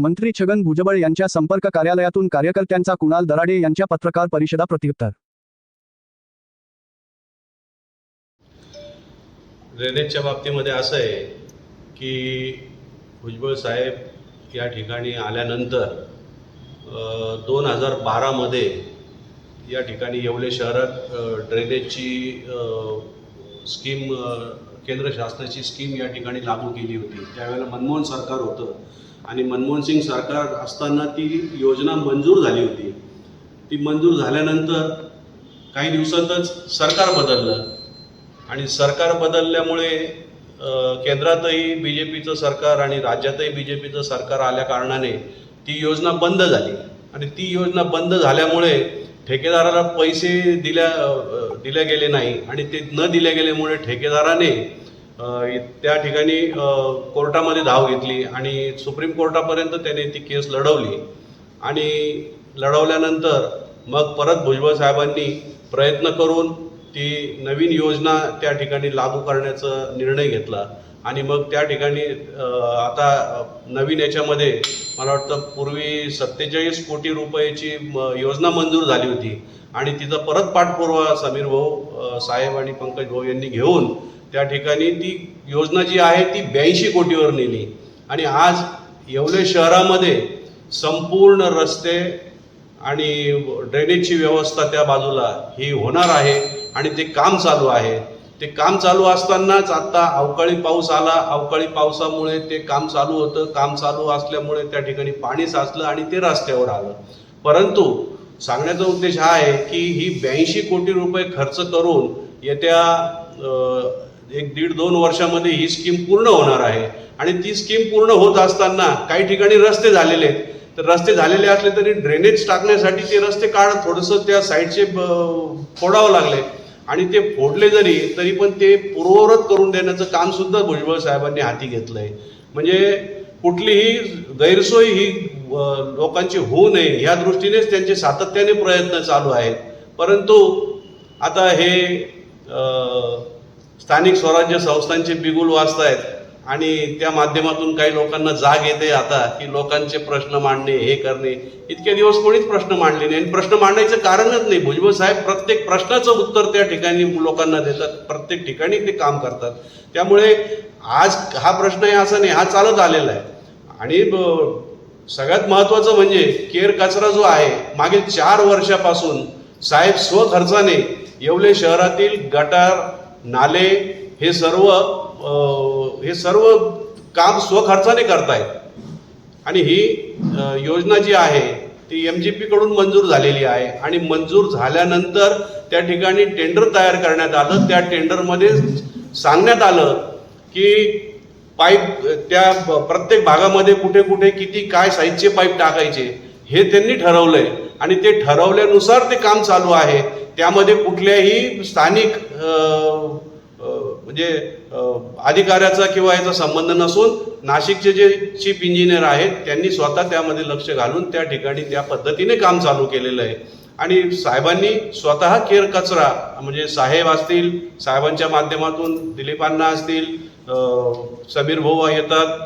मंत्री छगन भुजबळ यांच्या संपर्क कार्यालयातून कार्यकर्त्यांचा कुणाल दराडे यांच्या पत्रकार परिषदा प्रत्युत्तर ड्रेनेजच्या बाबतीमध्ये असं आहे की भुजबळ साहेब या ठिकाणी आल्यानंतर दोन हजार बारामध्ये या ठिकाणी येवले शहरात ड्रेनेजची स्कीम केंद्र शासनाची स्कीम या ठिकाणी लागू केली होती. त्यावेळेला मनमोहन सरकार होतं आणि मनमोहन सिंग सरकार असताना ती योजना मंजूर झाली होती. ती मंजूर झाल्यानंतर काही दिवसातच सरकार बदललं. आणि सरकार बदलल्यामुळे केंद्रातही बी जे पीचं सरकार आणि राज्यातही बी जे पीचं सरकार आल्या कारणाने ती योजना बंद झाली. आणि ती योजना बंद झाल्यामुळे ठेकेदाराला पैसे दिल्या दिले गेले नाही. आणि ते न दिले गेल्यामुळे ठेकेदाराने त्या ठिकाणी कोर्टामध्ये धाव घेतली आणि सुप्रीम कोर्टापर्यंत त्याने ती केस लढवली. आणि लढवल्यानंतर मग परत भुजबळ साहेबांनी प्रयत्न करून ती नवीन योजना त्या ठिकाणी लागू करण्याचा निर्णय घेतला. आणि मग त्या ठिकाणी आता नवीन याच्यामध्ये मला वाटतं पूर्वी सत्तेचाळीस कोटी रुपयाची म- योजना मंजूर झाली होती. आणि तिचा परत पाठपुरावा समीर भाऊ साहेब आणि पंकज भाऊ यांनी घेऊन त्या ठिकाणी ती योजना जी आहे ती ब्याऐंशी कोटीवर नेली. आणि आज येवले शहरामध्ये संपूर्ण रस्ते आणि ड्रेनेजची व्यवस्था त्या बाजूला ही होणार आहे आणि ते काम चालू आहे. ते काम चालू असतानाच आता अवकाळी पाऊस आला. अवकाळी पावसामुळे ते काम चालू होतं. काम चालू असल्यामुळे त्या ठिकाणी पाणी साचलं आणि ते रस्त्यावर आलं. परंतु सांगण्याचा उद्देश हा आहे की ही ब्याऐंशी कोटी रुपये खर्च करून येत्या एक दीड दोन वर्षामध्ये ही स्कीम पूर्ण होणार आहे. आणि ती स्कीम पूर्ण होत असताना काही ठिकाणी रस्ते झालेले आहेत. तर रस्ते झालेले असले तरी ड्रेनेज टाकण्यासाठी ते रस्ते काढ थोडंसं त्या साईडचे ब- फोडावं लागले. आणि ते फोडले जरी तरी पण ते पूर्ववत करून देण्याचं काम सुद्धा भुजबळ साहेबांनी हाती घेतलंय. म्हणजे कुठलीही गैरसोय ही लोकांची होऊ नये ह्या दृष्टीनेच त्यांचे सातत्याने प्रयत्न चालू आहेत. परंतु आता हे स्थानिक स्वराज्य संस्थांचे बिगुल वाचतायत आणि त्या माध्यमातून काही लोकांना जाग येते आता की लोकांचे प्रश्न मांडणे हे करणे. इतके दिवस कोणीच प्रश्न मांडले नाही आणि प्रश्न मांडायचं कारणच नाही. भुजबळ साहेब प्रत्येक प्रश्नाचं उत्तर त्या ठिकाणी लोकांना देतात. प्रत्येक ठिकाणी ते काम करतात. त्यामुळे आज हा प्रश्न आहे असा नाही हा चालत आलेला आहे. आणि सगळ्यात महत्त्वाचं म्हणजे केर कचरा जो आहे मागील चार वर्षापासून साहेब स्वखर्चाने येवले शहरातील गटार नाले हे सर्व हे सर्व काम स्वखर्चाने करतायत. आणि ही योजना जी आहे ती एम जी पीकडून मंजूर झालेली आहे. आणि मंजूर झाल्यानंतर त्या ठिकाणी टेंडर तयार करण्यात आलं. त्या टेंडरमध्ये सांगण्यात आलं की पाईप त्या प्रत्येक भागामध्ये कुठे कुठे किती काय साईजचे पाईप टाकायचे हे त्यांनी ठरवलंय. आणि ते ठरवल्यानुसार ते काम चालू आहे. त्यामध्ये कुठल्याही स्थानिक म्हणजे अधिकाऱ्याचा किंवा याचा संबंध नसून नाशिकचे जे चीफ इंजिनियर आहेत त्यांनी स्वतः त्यामध्ये लक्ष घालून त्या ठिकाणी त्या पद्धतीने काम चालू केलेलं आहे. आणि साहेबांनी स्वतः केर कचरा म्हणजे साहेब असतील साहेबांच्या माध्यमातून दिलीपांना असतील समीर भाऊ येतात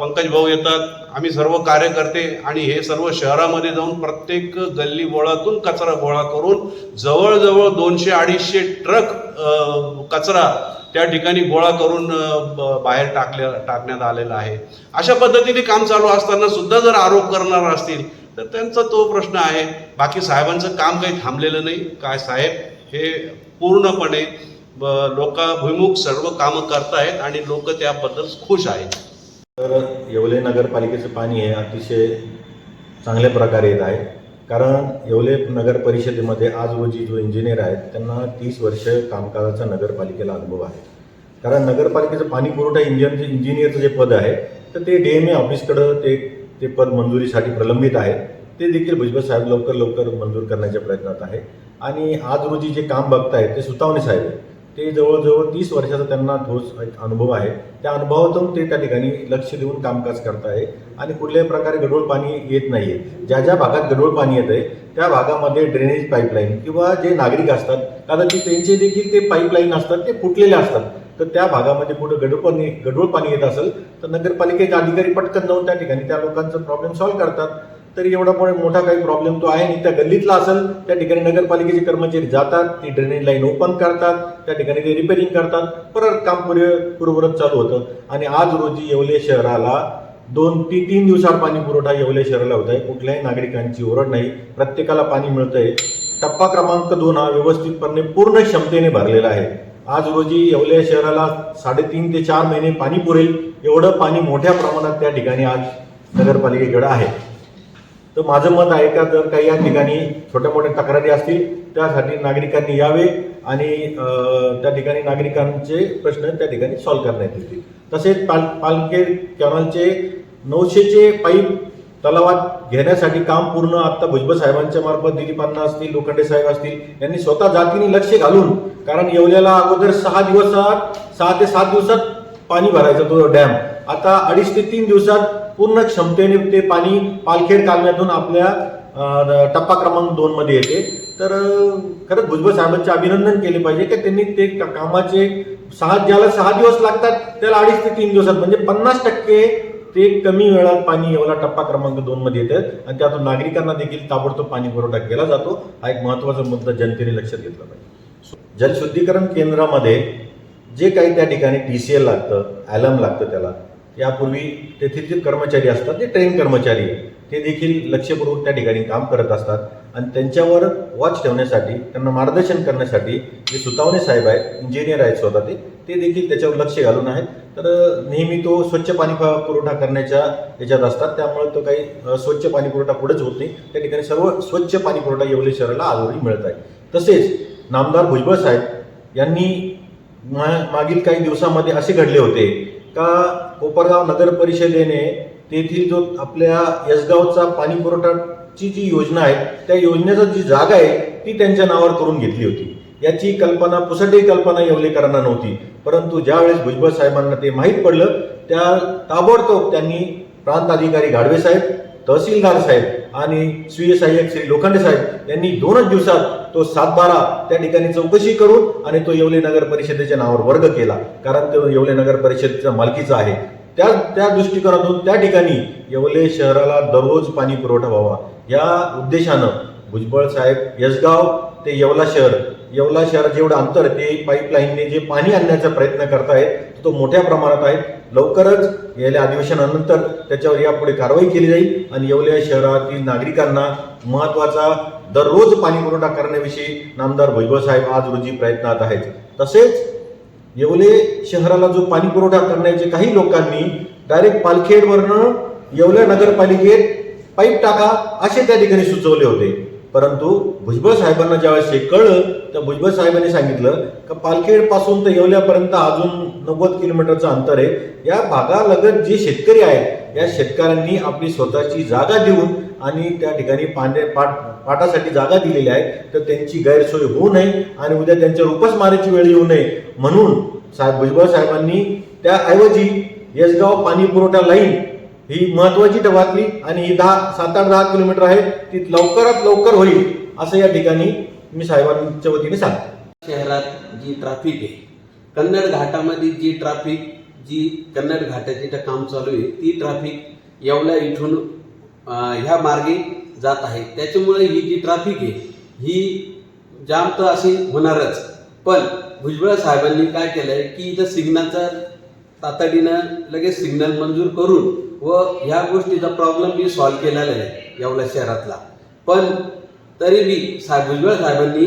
पंकज भाऊ येतात. आम्ही सर्व कार्यकर्ते आणि हे सर्व शहरामध्ये जाऊन प्रत्येक गल्ली बोळातून कचरा गोळा करून जवळजवळ दोनशे अडीचशे ट्रक कचरा त्या ठिकाणी गोळा करून बाहेर टाकल्या टाकण्यात आलेला आहे. अशा पद्धतीने काम चालू असताना सुद्धा जर आरोप करणार असतील तर त्यांचा तो प्रश्न आहे. बाकी साहेबांचं काम काही थांबलेलं नाही. काय साहेब? हे पूर्णपणे लोक लोकाभिमुख सर्व कामं करतायत आणि लोक त्याबद्दल खुश आहेत. तर येवले नगरपालिकेचं पाणी हे अतिशय चांगल्या प्रकारे येत आहे. कारण येवले नगर परिषदेमध्ये आज रोजी जो इंजिनियर आहेत त्यांना तीस वर्ष कामकाजाचा नगरपालिकेला अनुभव आहे. कारण नगरपालिकेचं पाणी पुरवठा इंजिन इंजिनियरचं जे पद आहे तर ते डी एम ए ऑफिसकडं ते ते पद मंजुरीसाठी प्रलंबित आहे. ते देखील भुजबळ साहेब लवकर लवकर मंजूर करण्याच्या प्रयत्नात आहे. आणि आज रोजी जे काम बघतायत ते सुतावणे साहेब आहे ते जवळजवळ तीस वर्षाचा त्यांना ठोस एक अनुभव आहे. त्या अनुभवातून ते त्या ठिकाणी लक्ष देऊन कामकाज करत आहे आणि कुठल्याही प्रकारे गढूळ पाणी येत नाही आहे ज्या ज्या भागात गढूळ पाणी येत आहे त्या भागामध्ये ड्रेनेज पाईपलाईन किंवा जे नागरिक असतात कदाचित त्यांचे देखील ते पाईपलाईन असतात ते फुटलेले असतात. तर त्या भागामध्ये कुठं गढूळ पाणी गढूळ पाणी येत असेल तर नगरपालिकेचे अधिकारी पटकन जाऊन त्या ठिकाणी त्या लोकांचा प्रॉब्लेम सॉल्व्ह करतात. तरी एवढा मोठा मोठा काही प्रॉब्लेम तो आहे आणि त्या गल्लीतला असेल त्या ठिकाणी नगरपालिकेचे कर्मचारी जातात ती ड्रेनेज लाईन ओपन करतात त्या ठिकाणी ते रिपेरिंग करतात. परत काम पुरे चालू होतं. आणि आज रोजी येवले शहराला दोन ती तीन दिवसाआड पाणी पुरवठा येवले शहराला होत आहे कुठल्याही नागरिकांची ओरड नाही. प्रत्येकाला पाणी मिळतंय. टप्पा क्रमांक दोन हा व्यवस्थितपणे पूर्ण क्षमतेने भरलेला आहे. आज रोजी येवले शहराला साडेतीन ते चार महिने पाणी पुरेल. एवढं पाणी मोठ्या प्रमाणात त्या ठिकाणी आज नगरपालिकेकडे आहे. तर माझं मत आहे का जर काही या ठिकाणी छोट्या मोठ्या तक्रारी असतील त्यासाठी नागरिकांनी यावे आणि त्या ठिकाणी नागरिकांचे प्रश्न त्या ठिकाणी सॉल्व्ह करण्यात येतील. तसेच पाल पालखेड कॅनलचे नऊशेचे पाईप तलावात घेण्यासाठी काम पूर्ण आता भुजबळ साहेबांच्या मार्फत दिलीपांना असतील लोखंडे साहेब असतील यांनी स्वतः जातीने लक्ष घालून कारण येवल्याला अगोदर सहा दिवसात सहा ते सात दिवसात पाणी भरायचं तो डॅम. आता अडीच ते तीन दिवसात पूर्ण क्षमतेने ते पाणी पालखेड कालव्यातून आपल्या टप्पा क्रमांक दोन मध्ये येते. तर खरंच भुजबळ साहेबांचे अभिनंदन केले पाहिजे की त्यांनी ते कामाचे सहा ज्याला सहा दिवस लागतात त्याला अडीच ते तीन दिवसात म्हणजे पन्नास टक्के ते कमी वेळात पाणी एवढा टप्पा क्रमांक दोन मध्ये येतात. आणि त्यातून नागरिकांना देखील ताबडतोब पाणी पुरवठा केला जातो. हा एक महत्त्वाचा मुद्दा जनतेने लक्षात घेतला पाहिजे. जलशुद्धीकरण केंद्रामध्ये जे काही त्या ठिकाणी टी सी एल लागतं ॲलम लागतं त्याला यापूर्वी तेथील जे कर्मचारी असतात ते ट्रेन कर्मचारी ते देखील लक्षपूर्वक त्या ठिकाणी काम करत असतात. आणि त्यांच्यावर वॉच ठेवण्यासाठी त्यांना मार्गदर्शन करण्यासाठी जे सुतावणे साहेब आहेत इंजिनियर आहेत स्वतः ते ते देखील त्याच्यावर लक्ष घालून आहेत. तर नेहमी तो स्वच्छ पाणी पुरवठा करण्याच्या याच्यात असतात. त्यामुळे तो काही स्वच्छ पाणी पुरवठा पुढेच होत नाही. त्या ठिकाणी सर्व स्वच्छ पाणी पुरवठा येवले शहराला आजवरी मिळत आहे. तसेच नामदार भुजबळ साहेब यांनी मा- मागील काही दिवसामध्ये असे घडले होते का कोपरगाव नगर परिषदेने तेथील जो आपल्या यसगावचा पाणी पुरवठाची जी योजना आहे त्या योजनेचा जी जागा आहे ती त्यांच्या नावावर करून घेतली होती. याची कल्पना पुसटही कल्पना येवलेकरांना नव्हती. परंतु ज्यावेळेस भुजबळ साहेबांना ते माहीत पडलं त्या ताबडतोब त्यांनी प्रांत अधिकारी गाडवे साहेब तहसीलदार साहेब आणि स्वीय सहाय्यक श्री लोखंडे साहेब यांनी दोनच दिवसात तो सातबारा त्या ठिकाणी चौकशी करून आणि तो येवले नगर परिषदेच्या नावावर वर्ग केला. कारण तो येवले नगर परिषदेच्या मालकीचा आहे. त्या त्या दृष्टिकोनातून त्या ठिकाणी येवले शहराला दररोज पाणी पुरवठा व्हावा. या उद्देशानं भुजबळ साहेब यसगाव ते येवला शहर येवला शहर जेवढं अंतर ते पाईपलाईनने जे पाणी आणण्याचा प्रयत्न करतायत तो मोठ्या प्रमाणात आहे. लवकरच गेल्या अधिवेशनानंतर त्याच्यावर यापुढे कारवाई केली जाईल आणि येवल्या शहरातील नागरिकांना महत्त्वाचा दररोज पाणी पुरवठा करण्याविषयी नामदार भुजबळ साहेब आज रोजी प्रयत्नात आहेत. तसेच येवले शहराला जो पाणी पुरवठा करण्याचे काही लोकांनी डायरेक्ट पालखेडवरनं येवल्या नगरपालिकेत पाईप टाका असे त्या ठिकाणी सुचवले होते. परंतु भुजबळ साहेबांना ज्यावेळेस हे कळलं तर भुजबळ साहेबांनी सांगितलं का पालखेडपासून तर येवल्यापर्यंत अजून नव्वद किलोमीटरचं अंतर आहे. या भागालगत जे शेतकरी आहेत या शेतकऱ्यांनी आपली स्वतःची जागा देऊन आणि त्या ठिकाणी पांढरे पाट पाटासाठी जागा दिलेली आहे तर त्यांची गैरसोय होऊ नये आणि उद्या त्यांच्यावर उपासमारीची वेळ येऊ नये. म्हणून साहेब भुजबळ साहेबांनी त्याऐवजी यसगाव पाणी पुरवठा लाईन ही महत्वाची टवातली आणि ही दहा सात आठ दहा किलोमीटर आहे ती लवकरात लवकर होईल असं या ठिकाणी मी साहेबांच्या वतीने सांगतो. शहरात जी ट्रॅफिक आहे कन्नड घाटामध्ये जी ट्रॅफिक जी कन्नड घाटाची काम चालू आहे ती ट्रॅफिक येवला इथून ह्या मार्गे जात आहे. त्याच्यामुळे ही जी ट्रॅफिक आहे ही जाम तर अशी होणारच. पण भुजबळ साहेबांनी काय केलं आहे की इथं सिग्नलचा तातडीनं लगेच सिग्नल मंजूर करून व ह्या गोष्टीचा प्रॉब्लेम मी सॉल्व्ह केलेला आहे येवला शहरातला. पण तरी बी साहेब भुजबळ साहेबांनी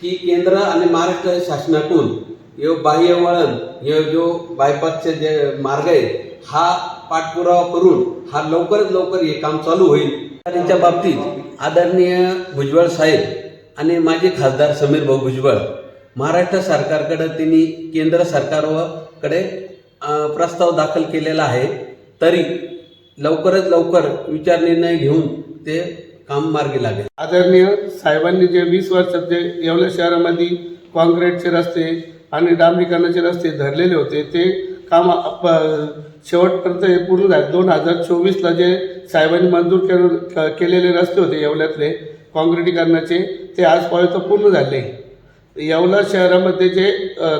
की केंद्र आणि महाराष्ट्र शासनाकडून हे बाह्य वळण हे जो बायपासचे जे मार्ग आहे हा पाठपुरावा करून हा लवकरात लवकर हे काम चालू होईल. त्यांच्या बाबतीत आदरणीय भुजबळ साहेब आणि माझे खासदार समीर भाऊ भुजबळ महाराष्ट्र सरकारकडे त्यांनी केंद्र सरकारकडे प्रस्ताव दाखल केलेला आहे. तरी लवकरच लवकर विचार निर्णय घेऊन ते काम मार्गी लागेल. आदरणीय साहेबांनी जे वीस वर्षात जे येवला शहरामध्ये काँक्रीटचे रस्ते आणि डांबरीकरणाचे रस्ते धरलेले होते ते काम शेवटपर्यंत हे पूर्ण झाले. दोन हजार चोवीसला जे साहेबांनी मंजूर करून केलेले रस्ते होते येवल्यातले काँक्रिटीकरणाचे ते आजपर्यंत पूर्ण झाले. येवला शहरामध्ये जे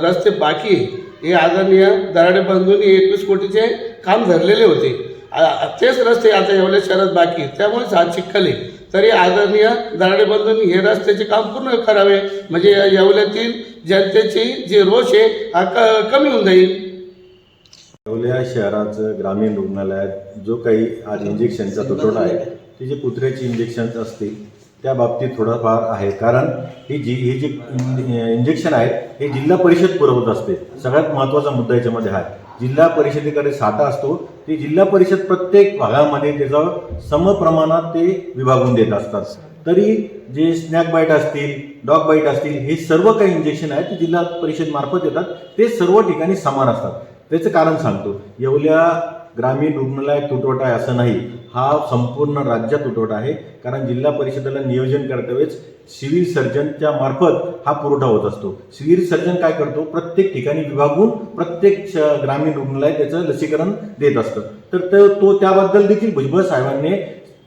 रस्ते बाकी आहे हे आदरणीय दराडे बंधूंनी एकवीस कोटीचे काम धरलेले होते. तेच रस्ते आता एवढे शहरात बाकी त्यामुळेच हा चिखल तरी आदरणीय दराडे बंधूंनी हे रस्त्याचे काम पूर्ण करावे. म्हणजे या येवल्यातील जनतेची जी रोष आहे हा क- कमी होऊन जाईल. येवल्या शहराचं ग्रामीण रुग्णालयात जो काही आज इंजेक्शनचा तुटवडा आहे ते जे कुत्र्याची इंजेक्शन्स असतील त्या बाबतीत थोडंफार आहे. कारण ही जी हे जे इंजेक्शन आहेत हे जिल्हा परिषद पुरवत असते. सगळ्यात महत्त्वाचा मुद्दा याच्यामध्ये आहे जिल्हा परिषदेकडे साठा असतो ते जिल्हा परिषद प्रत्येक भागामध्ये त्याचं समप्रमाणात ते विभागून देत असतात. तरी जे स्नॅक बाईट असतील डॉग बाईट असतील हे सर्व काही इंजेक्शन आहेत ते जिल्हा परिषद मार्फत येतात. ते सर्व ठिकाणी समान असतात. त्याचं कारण सांगतो. एवढ्या ग्रामीण रुग्णालय तुटवडा आहे असं नाही. हा संपूर्ण राज्य तुटवडा आहे. कारण जिल्हा परिषदेला नियोजन करता वेळेस सिव्हिल सर्जनच्या मार्फत हा पुरवठा होत असतो. सिव्हिल सर्जन काय करतो? प्रत्येक ठिकाणी विभागून प्रत्येक श- ग्रामीण रुग्णालय त्याचं लसीकरण देत असतं. तर तो तो त्याबद्दल देखील भुजबळ साहेबांनी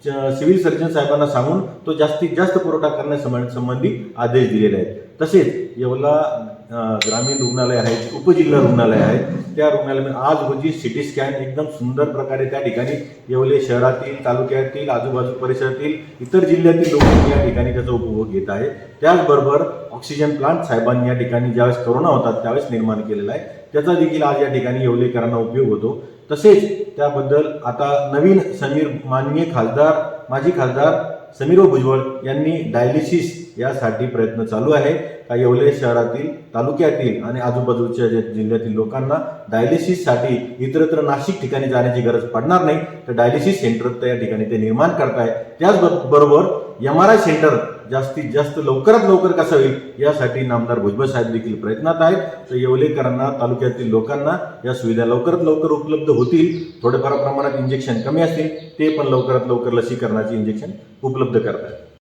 च- सिव्हिल सर्जन साहेबांना सांगून तो जास्तीत जास्त पुरवठा करण्यासंबंधी आदेश दिलेले आहेत. तसेच येवला ग्रामीण रुग्णालय आहे उपजिल्हा रुग्णालय आहे त्या रुग्णालयामध्ये आज रोजी सिटी स्कॅन एकदम सुंदर प्रकारे त्या ठिकाणी येवले शहरातील तालुक्यातील आजूबाजू परिसरातील इतर जिल्ह्यातील लोक या ठिकाणी त्याचा उपभोग घेत आहे. त्याचबरोबर ऑक्सिजन प्लांट साहेबांनी या ठिकाणी ज्यावेळेस करोना होता त्यावेळेस निर्माण केलेला आहे. त्याचा देखील आज या ठिकाणी येवलेकरांना उपयोग होतो. तसेच त्याबद्दल आता नवीन समीर माननीय खासदार माजी खासदार समीर भुजबळ यांनी डायलिसिस यासाठी प्रयत्न चालू आहे. येवले शहरातील तालुक्यातील आणि आजूबाजूच्या जिल्ह्यातील लोकांना डायलिसिससाठी इतरत्र नाशिक ठिकाणी जाण्याची गरज पडणार नाही. तर डायलिसिस सेंटर त्या ठिकाणी ते निर्माण करताय. त्याचबरोबर एम आर आय सेंटर जास्तीत जास्त लवकरात लवकर कसं होईल यासाठी नामदार भुजबळ साहेब देखील प्रयत्नात आहेत. तर येवलेकरांना तालुक्यातील लोकांना या सुविधा लवकरात लवकर उपलब्ध होतील. थोड्याफार प्रमाणात इंजेक्शन कमी असतील ते पण लवकरात लवकर लसीकरणाचे इंजेक्शन उपलब्ध करतात.